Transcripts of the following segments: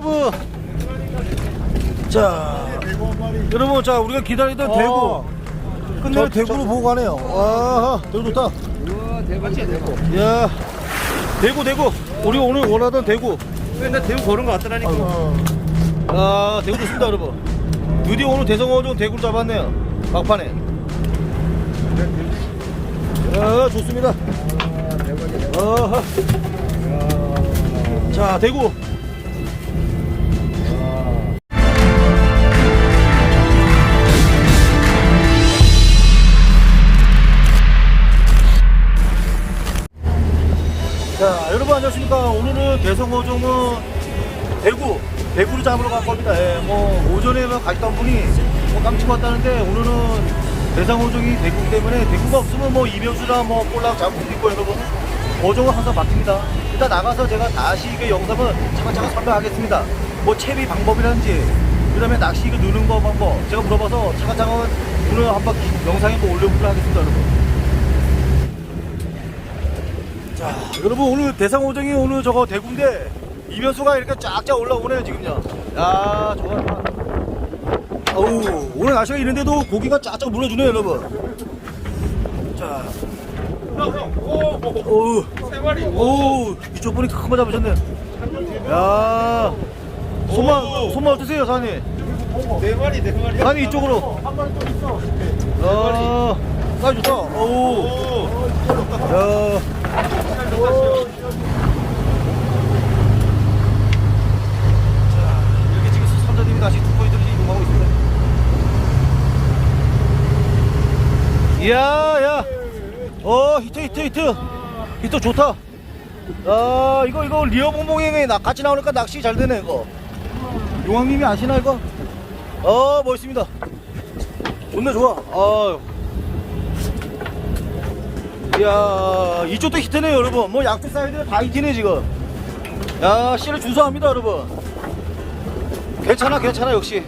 여러분. 자 여러분 자 우리가 기다리던 어. 대구. 끝내는 대구로 보고 가네요. 와 대구 좋다. 대박이야 대박. 야 대구 대구. 우리 오늘 원하던 대구. 맨날 대구 걸은 거 같더라니까. 아 대구 좋습니다 여러분. 드디어 오늘 대성어종 대구를 잡았네요. 막판에. 야 좋습니다. 어허. 자 대구 자 여러분 안녕하십니까. 오늘은 대성어종은 대구 대구를 잡으러 갈 겁니다. 예, 뭐 오전에는 갔던 분이 뭐 깜찍 왔다는데 오늘은 대상어종이 대구 때문에 대구가 없으면 뭐 이명수나 뭐 볼락 잡을 수 있고 여러분. 어종은 항상 바뀝니다. 일단 나가서 제가 다시 이게 영상을 차근차근 설명하겠습니다. 뭐 채비 방법이라든지 그 다음에 낚시 이거 넣는 거 방법 제가 물어봐서 차근차근 오늘 한번 영상에 뭐 올려보도록 하겠습니다 여러분 자, 여러분 오늘 대상호정이 오늘 저거 대구인데 이면수가 이렇게 쫙쫙 올라오네요 지금요. 야, 좋아. 좋아. 어우, 오늘 날씨가 이런데도 고기가 쫙쫙 물러주네요 여러분. 자, 어우, 세 마리. 어우, 이쪽 분이 큰 거 잡으셨네요. 야, 손만 손만 어떠세요 사장님? 네 마리 네 마리. 사장님 이쪽으로. 아, 사이 좋다. 어우, 야. 이렇게 지금 선자님이 다시 있습니다. 이야, 야. 어, 히트, 히트, 히트. 히트 좋다. 아, 이거, 이거, 리어 봉봉행에 나 같이 나오니까 낚시 잘 되네, 이거. 용왕님이 아시나, 이거? 어, 멋있습니다. 좋네, 좋아. 아유. 이야, 이쪽도 히트네요, 여러분. 뭐, 양쪽 사이드 다 히트네, 지금. 야, 씨를 준수합니다, 여러분. 괜찮아, 괜찮아, 역시.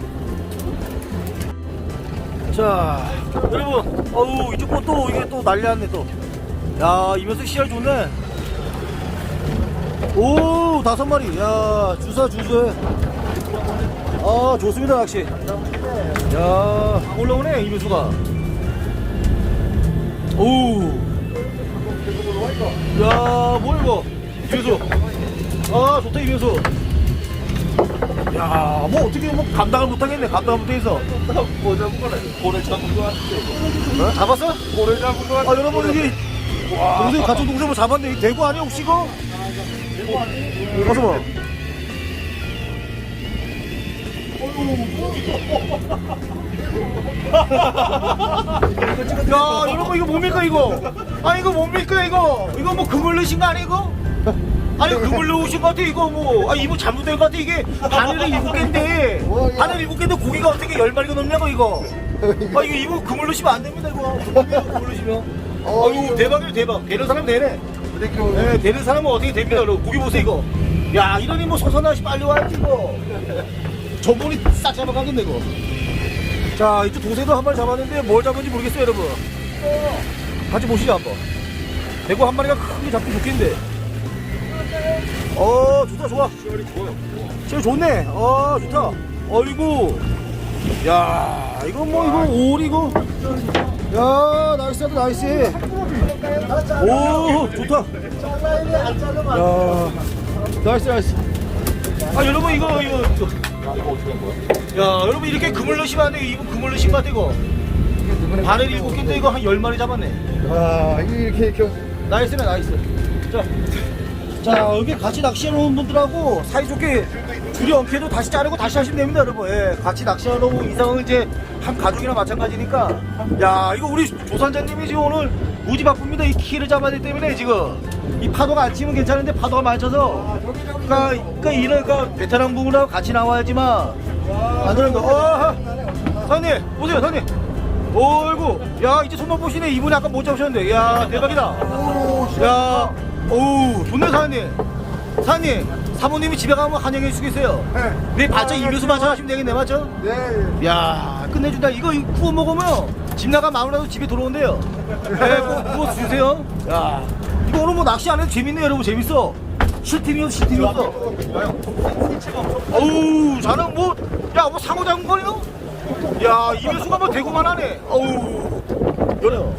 자, 여러분. 어우, 이쪽 거또 이게 또 난리 났네, 또. 야, 이면서 씨알 좋네. 오, 다섯 마리. 야, 주사, 주수해. 아, 좋습니다, 낚시. 야, 올라오네, 이면수가. 오. 야, 뭐야, 이거. 이면수. 아 좋다 이면서 야뭐 어떻게 뭐 감당을 못하겠네 감당을 못해서 뭐 잡은 거래. 고래 잡은 거 같은데. 어? 잡았어? 고래 잡은 거아 같은데. 여러분 이게 동생 같은 동생 뭐 잡았는데 이 대구 아니야 혹시 이거? 가서 봐 야 여러분 이거 뭡니까 이거? 아 이거 뭡니까 이거? 이거 뭐 그물 넣으신 거 이거? 아니 그물 넣으신 거 같아 이거 뭐아 이거 잘못된 거 같아 이게. 바늘이 일곱 개인데. 바늘 일곱 개인데 고기가 어떻게 열 마리가 넘냐고 이거. 아 이거 이거 그물 넣으시면 안 됩니다 이거. 그물 넣으시면. 아유 대박이네 대박. 되는 사람 되네. 네 되는 사람은 어떻게 됩니까 여러분? 고기 보세요 이거. 야 이러니 뭐 서선하시 빨리 와야지 이거. 저분이 싹 잡아가겠네 이거 자 이쪽 동생도 한 마리 잡았는데 뭘 잡은지 모르겠어요 여러분. 같이 보시죠 한번. 대구 한 마리가 크게 잡기 좋겠는데. 어 좋다 좋아. 시원 좋네. 어 좋다. 어이구. 야 이거 뭐 이거 오리 이거 야 나이스하다 나이스. 오 좋다. 야 나이스 나이스. 아 여러분 이거 이거 이거 야? 여러분 이렇게 그물 넣으시면 안돼 이거 그물 넣으신 것 같아 이거. 바늘 일곱 개인데 이거 한 열 마리 잡았네. 아 이렇게 이렇게. 나이스네 나이스. 자, 자 여기 같이 낚시하러 온 분들하고 사이좋게 둘이 엉켜도 다시 자르고 다시 하시면 됩니다 여러분. 예, 같이 낚시하러 온 이상은 이제 한 가족이나 마찬가지니까. 야 이거 우리 조산장님이 지금 오늘 무지 바쁩니다 이 키를 잡아야 되기 때문에 지금 이 파도가 안 치면 괜찮은데 파도가 많이 쳐서 그러니까, 그러니까 이런 그러니까 베테랑 분하고 같이 나와야지만 안 그러는 거. 어, 사장님 보세요 사장님 어이구 야 이제 손만 보시네. 이분이 아까 못 잡으셨는데. 야 대박이다. 야 어우 좋네 사장님 사장님 사모님이 집에 가면 환영해 주시겠어요. 내 발짝 이면수 만찬하시면 되겠네 맞죠? 네. 야 끝내준다. 이거 구워 먹으면 집 나가 마누라도 집에 들어온대요. 네 구- 구워 주세요? 야 이거 오늘 뭐 낚시 안 해도 재밌네 여러분. 재밌어. 실팀이었어 실팀이었어. 어우 자는 뭐야뭐 상호 잡은 거요? 야 이면수가 뭐 대구만 하네. 어우. 그래요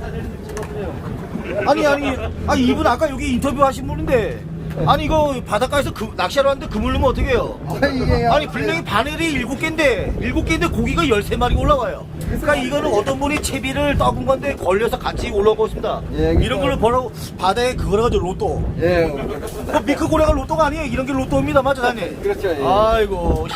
아니 아니. 아니 이분 아까 여기 인터뷰 하신 분인데 아니 이거 바닷가에서 그, 낚시하러 왔는데 그물 넣으면 어떻게 해요? 아니 분명히 바늘이 일곱 개인데 일곱 개인데 고기가 열세 마리가 올라와요. 그러니까 이거는 어떤 분이 채비를 떠본 건데 걸려서 같이 올라오고 있습니다. 예, 이런 걸로 보라고 바다에 그거라 가지고 로또. 예, 그 미크 고래가 로또가 아니에요. 이런 게 로또입니다, 맞죠, 사장님? 그렇죠. 예. 아이고.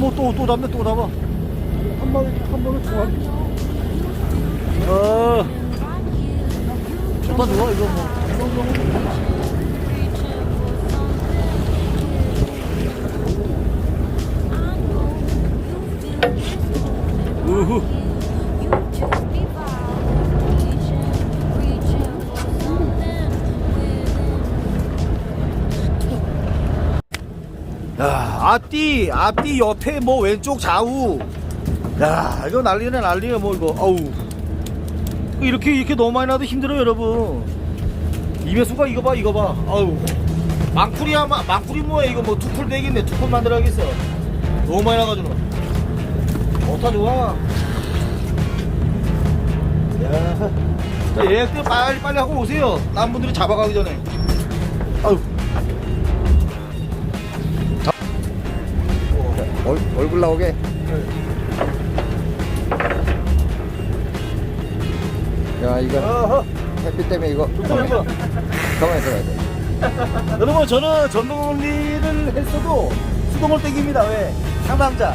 뭐또또 잡네 또 잡아. 한 마리 한 마리 좋아. 어, 좋다 좋아 이거 뭐. 우후. 앞뒤, 앞뒤, 옆에, 뭐, 왼쪽, 좌우. 야, 이거 난리네, 난리네, 뭐, 이거. 아우. 이렇게, 이렇게 너무 많이 나도 힘들어요, 여러분. 이배수가 이거 봐, 이거 봐. 아우. 마- 망풀이 뭐야, 이거 뭐, 투풀 되겠네, 투풀 만들어야겠어. 너무 많이 나가지고. 좋다, 좋아. 야. 자, 예약들 빨리, 빨리 하고 오세요. 딴 분들이 잡아가기 전에. 아우. 얼, 얼굴 나오게. 야, 이거 어허. 햇빛 때문에 이거 가만히 있어야 돼. 여러분 저는 전동리를 했어도 수동을 땡깁니다. 왜? 상남자.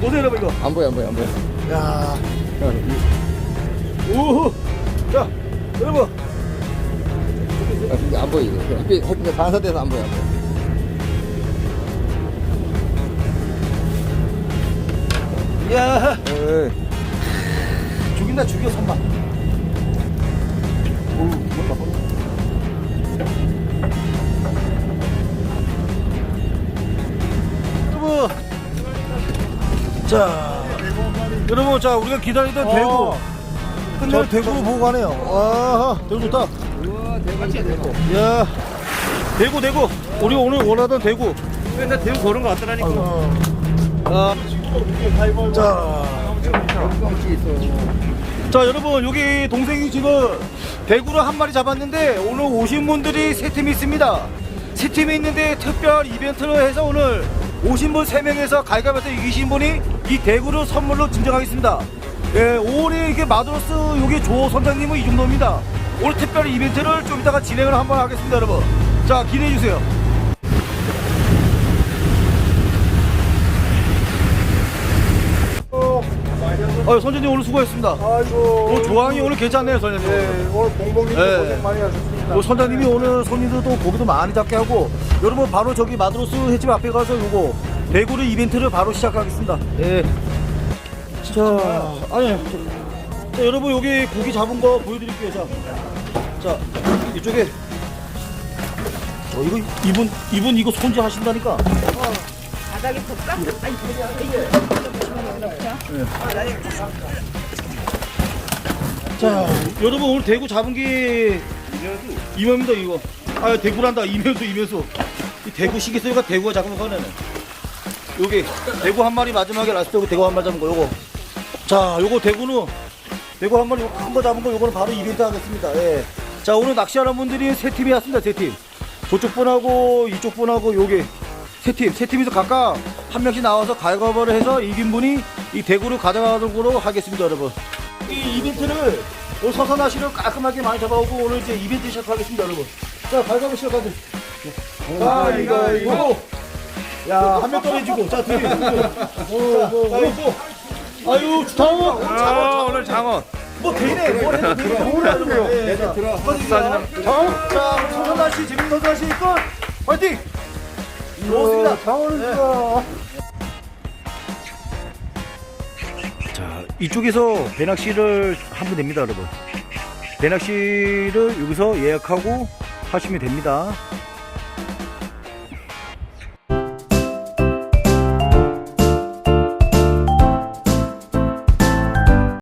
보세요 여러분 이거. 안 보여, 안 보여, 안 보여. 야, 야, 이- 우후. 자, 여러분. 안 보여, 이거. 햇빛, 햇빛에 반사돼서 안 보여, 안 보여. 야, 에이, 죽인다 죽여. 오. 여러분. 자, 여러분 자 우리가 기다리던 대구. 끝내 대구 보고 가네요. 와, 대구 좋다. 대박이 대박. 야, 대구 대구. 우리 오늘 원하던 대구. 맨날 대구 거는 거 같더라니까. 아, 자. 자 여러분 여기 동생이 지금 대구를 한 마리 잡았는데 오늘 오신 분들이 세 팀이 있습니다. 세 팀이 있는데 특별 이벤트를 해서 오늘 오신 분 세 명에서 갈가면서 이기신 분이 이 대구를 선물로 증정하겠습니다. 예, 오늘 이게 마드로스 여기 조 선장님은 이 정도입니다. 오늘 특별 이벤트를 좀 이따가 진행을 한번 하겠습니다, 여러분. 자 기대해 주세요. 어, 선장님 오늘 수고했습니다. 아이고. 오늘 조항이 오늘 괜찮네요, 선장님. 네, 오늘 봉봉님도 네. 고생 많이 하셨습니다. 요 선장님이 오늘 손님들도 고기도 많이 잡게 하고 여러분 바로 저기 마드로스 횟집 앞에 가서 요거 대구를 이벤트를 바로 시작하겠습니다. 예. 자, 아니, 자, 여러분 여기 고기 잡은 거 보여드릴게요. 자, 자 이쪽에. 어 이거 이분 이분 이거 손질 하신다니까. 바닥에 볼까? 아니, 자, 여러분 오늘 대구 잡은 게 이면입니다 이거. 아 대구란다 이면수 이면수. 이 대구 시계소가 대구가 잡은 거네. 여기 대구 한 마리 마지막에 라스트 대구 한 마리 잡은 거 요거. 자, 요거 대구는 대구 한 마리 큰 거 잡은 거 요거는 바로 이벤트 하겠습니다. 예. 자, 오늘 낚시하는 분들이 세 팀이 왔습니다. 세 팀. 저쪽 분하고 이쪽 분하고 요게 세 팀, 세 팀에서 각각 한 명씩 나와서 가위바위보를 해서 이긴 분이 이 대구를 가져가는 거로 하겠습니다, 여러분. 이 이벤트를 오늘 서산하시를 깔끔하게 많이 잡아오고 오늘 이제 이벤트 시작하겠습니다, 여러분. 자, 가위바위보 시작하세요. 가위바위보. 야, 한 명 떨어지고. 자, 둘이. 자, 가위바위보. 아유, 장어. 아, 오늘 장어. 뭐 되네. 뭘 해도 되네. 뭘 해도 돼요. 네, 자, 축하드립니다. 자, 자, 씨, 재밌는 씨, 끝. 화이팅! 좋습니다. 장어니까. 자, 이쪽에서 배낚시를 하면 됩니다, 여러분. 배낚시를 여기서 예약하고 하시면 됩니다.